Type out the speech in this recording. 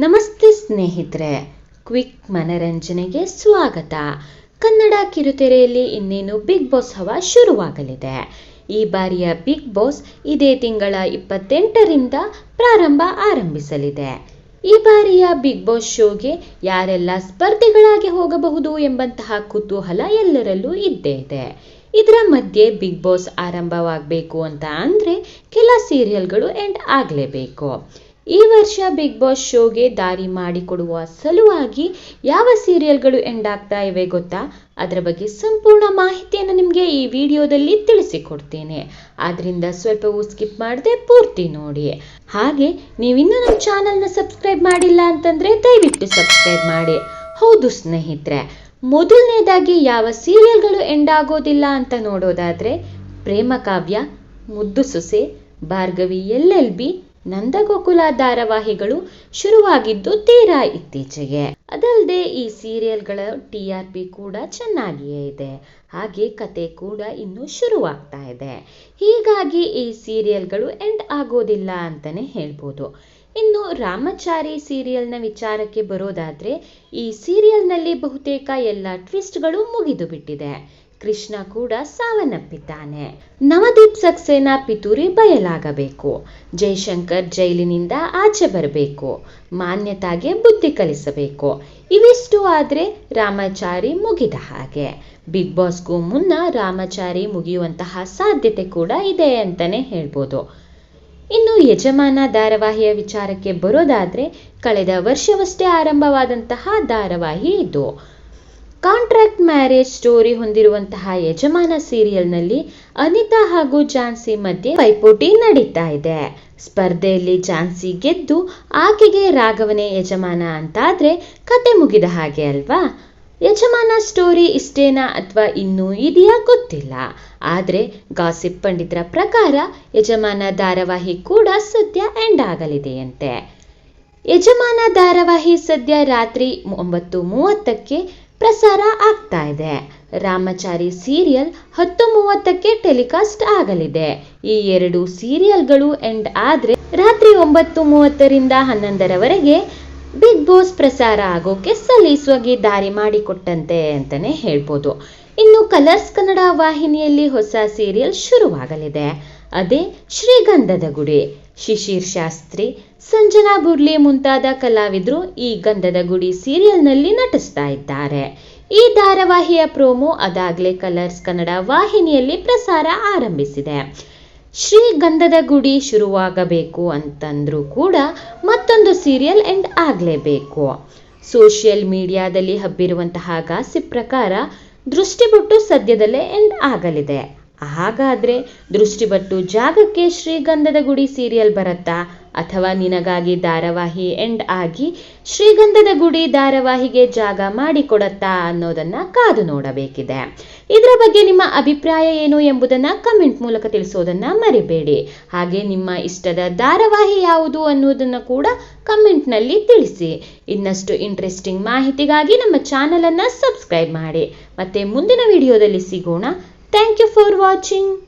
ನಮಸ್ತೆ ಸ್ನೇಹಿತರೆ, ಕ್ವಿಕ್ ಮನರಂಜನೆಗೆ ಸ್ವಾಗತ. ಕನ್ನಡ ಕಿರುತೆರೆಯಲ್ಲಿ ಇನ್ನೇನು ಬಿಗ್ ಬಾಸ್ ಹವಾ ಶುರುವಾಗಲಿದೆ? ಈ ಬಾರಿಯ ಬಿಗ್ ಬಾಸ್ ಇದೇ ತಿಂಗಳ ಇಪ್ಪತ್ತೆಂಟರಿಂದ ಪ್ರಾರಂಭ ಆರಂಭಿಸಲಿದೆ. ಈ ಬಾರಿಯ ಬಿಗ್ ಬಾಸ್ ಶೋಗೆ ಯಾರೆಲ್ಲ ಸ್ಪರ್ಧಿಗಳಾಗಿ ಹೋಗಬಹುದು ಎಂಬಂತಹ ಕುತೂಹಲ ಎಲ್ಲರಲ್ಲೂ ಇದ್ದೇ ಇದೆ. ಇದರ ಮಧ್ಯೆ ಬಿಗ್ ಬಾಸ್ ಆರಂಭವಾಗಬೇಕು ಅಂತ ಅಂದರೆ ಕೆಲ ಸೀರಿಯಲ್ಗಳು ಎಂಡ್ ಆಗಲೇಬೇಕು. ಈ ವರ್ಷ ಬಿಗ್ ಬಾಸ್ ಶೋಗೆ ದಾರಿ ಮಾಡಿಕೊಡುವ ಸಲುವಾಗಿ ಯಾವ ಸೀರಿಯಲ್ಗಳು ಎಂಡ್ ಆಗ್ತಾ ಇವೆ ಗೊತ್ತಾ? ಅದರ ಬಗ್ಗೆ ಸಂಪೂರ್ಣ ಮಾಹಿತಿಯನ್ನು ನಿಮಗೆ ಈ ವಿಡಿಯೋದಲ್ಲಿ ತಿಳಿಸಿಕೊಡ್ತೇನೆ. ಆದ್ರಿಂದ ಸ್ವಲ್ಪವೂ ಸ್ಕಿಪ್ ಮಾಡದೆ ಪೂರ್ತಿ ನೋಡಿ. ಹಾಗೆ ನೀವಿನ್ನೂ ನಮ್ಮ ಚಾನಲ್ನ ಸಬ್ಸ್ಕ್ರೈಬ್ ಮಾಡಿಲ್ಲ ಅಂತಂದ್ರೆ ದಯವಿಟ್ಟು ಸಬ್ಸ್ಕ್ರೈಬ್ ಮಾಡಿ. ಹೌದು ಸ್ನೇಹಿತರೆ, ಮೊದಲನೇದಾಗಿ ಯಾವ ಸೀರಿಯಲ್ಗಳು ಎಂಡ್ ಆಗೋದಿಲ್ಲ ಅಂತ ನೋಡೋದಾದ್ರೆ Prema Kavya, Muddu Sose, Bhargavi, L L B Nandagokula ಧಾರಾವಾಹಿಗಳು ಶುರುವಾಗಿದ್ದು ತೀರಾ ಇತ್ತೀಚೆಗೆ. ಅದಲ್ಲದೆ ಈ ಸೀರಿಯಲ್ಗಳ ಟಿ ಆರ್ ಪಿ ಕೂಡ ಚೆನ್ನಾಗಿಯೇ ಇದೆ. ಹಾಗೆ ಕತೆ ಕೂಡ ಇನ್ನು ಶುರುವಾಗ್ತಾ ಇದೆ. ಹೀಗಾಗಿ ಈ ಸೀರಿಯಲ್ಗಳು ಎಂಡ್ ಆಗೋದಿಲ್ಲ ಅಂತಾನೆ ಹೇಳ್ಬೋದು. ಇನ್ನು ರಾಮಚಾರಿ ಸೀರಿಯಲ್ನ ವಿಚಾರಕ್ಕೆ ಬರೋದಾದ್ರೆ ಈ ಸೀರಿಯಲ್ನಲ್ಲಿ ಬಹುತೇಕ ಎಲ್ಲ ಟ್ವಿಸ್ಟ್ಗಳು ಮುಗಿದು ಬಿಟ್ಟಿದೆ ಕೃಷ್ಣ ಕೂಡ ಸಾವನ್ನಪ್ಪಿದ್ದಾನೆ. ನವದೀಪ್ ಸಕ್ಸೇನಾ ಪಿತೂರಿ ಬಯಲಾಗಬೇಕು. ಜೈಶಂಕರ್ ಜೈಲಿನಿಂದ ಆಚೆ ಬರಬೇಕು. ಮಾನ್ಯತಾಗೆ ಬುದ್ಧಿ ಕಲಿಸಬೇಕು. ಇವಿಷ್ಟು ಆದ್ರೆ ರಾಮಾಚಾರಿ ಮುಗಿದ ಹಾಗೆ. ಬಿಗ್ ಬಾಸ್ಗೂ ಮುನ್ನ ರಾಮಚಾರಿ ಮುಗಿಯುವಂತಹ ಸಾಧ್ಯತೆ ಕೂಡ ಇದೆ ಅಂತಲೇ ಹೇಳ್ಬೋದು. ಇನ್ನು ಯಜಮಾನ ಧಾರಾವಾಹಿಯ ವಿಚಾರಕ್ಕೆ ಬರೋದಾದ್ರೆ, ಕಳೆದ ವರ್ಷವಷ್ಟೇ ಆರಂಭವಾದಂತಹ ಧಾರಾವಾಹಿ ಇದು. ಕಾಂಟ್ರಾಕ್ಟ್ ಮ್ಯಾರೇಜ್ ಸ್ಟೋರಿ ಹೊಂದಿರುವಂತಹ ಯಜಮಾನ ಸೀರಿಯಲ್ನಲ್ಲಿ ಅನಿತಾ ಹಾಗೂ ಝಾನ್ಸಿ ಮಧ್ಯೆ ಪೈಪೋಟಿ ನಡೀತಾ ಇದೆ. ಸ್ಪರ್ಧೆಯಲ್ಲಿ ಝಾನ್ಸಿ ಗೆದ್ದು ಆಕೆಗೆ ರಾಘವನೇ ಯಜಮಾನ ಅಂತಾದ್ರೆ ಕತೆ ಮುಗಿದ ಹಾಗೆ ಅಲ್ವಾ? ಯಜಮಾನ ಸ್ಟೋರಿ ಇಷ್ಟೇನಾ ಅಥವಾ ಇನ್ನೂ ಇದೆಯಾ ಗೊತ್ತಿಲ್ಲ. ಆದರೆ ಗಾಸಿಪ್ ಪಂಡಿತರ ಪ್ರಕಾರ ಯಜಮಾನ ಧಾರಾವಾಹಿ ಕೂಡ ಸದ್ಯ ಎಂಡ್ ಆಗಲಿದೆಯಂತೆ. ಯಜಮಾನ ಧಾರಾವಾಹಿ ಸದ್ಯ ರಾತ್ರಿ ಒಂಬತ್ತು ಮೂವತ್ತಕ್ಕೆ ಪ್ರಸಾರ ಆಗ್ತಾ ಇದೆ. ರಾಮಚಾರಿ ಸೀರಿಯಲ್ ಹತ್ತು ಮೂವತ್ತಕ್ಕೆ ಟೆಲಿಕಾಸ್ಟ್ ಆಗಲಿದೆ. ಈ ಎರಡು ಸೀರಿಯಲ್ಗಳು ಎಂಡ್ ಆದ್ರೆ ರಾತ್ರಿ ಒಂಬತ್ತು ಮೂವತ್ತರಿಂದ ಹನ್ನೊಂದರವರೆಗೆ ಬಿಗ್ ಬಾಸ್ ಪ್ರಸಾರ ಆಗೋಕೆ ಸಲೀಸುವಾಗಿ ದಾರಿ ಮಾಡಿಕೊಟ್ಟಂತೆ ಅಂತಾನೆ ಹೇಳ್ಬೋದು. ಇನ್ನು ಕಲರ್ಸ್ ಕನ್ನಡ ವಾಹಿನಿಯಲ್ಲಿ ಹೊಸ ಸೀರಿಯಲ್ ಶುರುವಾಗಲಿದೆ. ಅದೇ ಶ್ರೀಗಂಧದ ಗುಡಿ. ಶಿಶಿರ್ ಶಾಸ್ತ್ರಿ, ಸಂಜನಾ ಬುರ್ಲಿ ಮುಂತಾದ ಕಲಾವಿದರು ಈ ಗಂಧದ ಗುಡಿ ಸೀರಿಯಲ್ನಲ್ಲಿ ನಟಿಸ್ತಾ ಇದ್ದಾರೆ. ಈ ಧಾರಾವಾಹಿಯ ಪ್ರೋಮೋ ಅದಾಗಲೇ ಕಲರ್ಸ್ ಕನ್ನಡ ವಾಹಿನಿಯಲ್ಲಿ ಪ್ರಸಾರ ಆರಂಭಿಸಿದೆ. ಶ್ರೀಗಂಧದ ಗುಡಿ ಶುರುವಾಗಬೇಕು ಅಂತಂದ್ರೂ ಕೂಡ ಮತ್ತೊಂದು ಸೀರಿಯಲ್ ಎಂಡ್ ಆಗಲೇಬೇಕು. ಸೋಷಿಯಲ್ ಮೀಡಿಯಾದಲ್ಲಿ ಹಬ್ಬಿರುವಂತಹ ಗಾಸಿಪ್ ಪ್ರಕಾರ ದೃಷ್ಟಿಬೊಟ್ಟು ಸದ್ಯದಲ್ಲೇ ಎಂಡ್ ಆಗಲಿದೆ. ಹಾಗಾದ್ರೆ ದೃಷ್ಟಿಬಟ್ಟು ಜಾಗಕ್ಕೆ ಶ್ರೀಗಂಧದ ಗುಡಿ ಸೀರಿಯಲ್ ಬರುತ್ತಾ? ಅಥವಾ ನಿನಗಾಗಿ ಧಾರಾವಾಹಿ ಎಂಡ್ ಆಗಿ ಶ್ರೀಗಂಧದ ಗುಡಿ ಧಾರಾವಾಹಿಗೆ ಜಾಗ ಮಾಡಿಕೊಡತ್ತಾ ಅನ್ನೋದನ್ನ ಕಾದು ನೋಡಬೇಕಿದೆ. ಇದರ ಬಗ್ಗೆ ನಿಮ್ಮ ಅಭಿಪ್ರಾಯ ಏನು ಎಂಬುದನ್ನ ಕಮೆಂಟ್ ಮೂಲಕ ತಿಳಿಸೋದನ್ನ ಮರಿಬೇಡಿ. ಹಾಗೆ ನಿಮ್ಮ ಇಷ್ಟದ ಧಾರಾವಾಹಿ ಯಾವುದು ಅನ್ನೋದನ್ನ ಕೂಡ ಕಮೆಂಟ್ನಲ್ಲಿ ತಿಳಿಸಿ. ಇನ್ನಷ್ಟು ಇಂಟ್ರೆಸ್ಟಿಂಗ್ ಮಾಹಿತಿಗಾಗಿ ನಮ್ಮ ಚಾನಲನ್ನು ಸಬ್ಸ್ಕ್ರೈಬ್ ಮಾಡಿ. ಮತ್ತೆ ಮುಂದಿನ ವಿಡಿಯೋದಲ್ಲಿ ಸಿಗೋಣ. Thank you for watching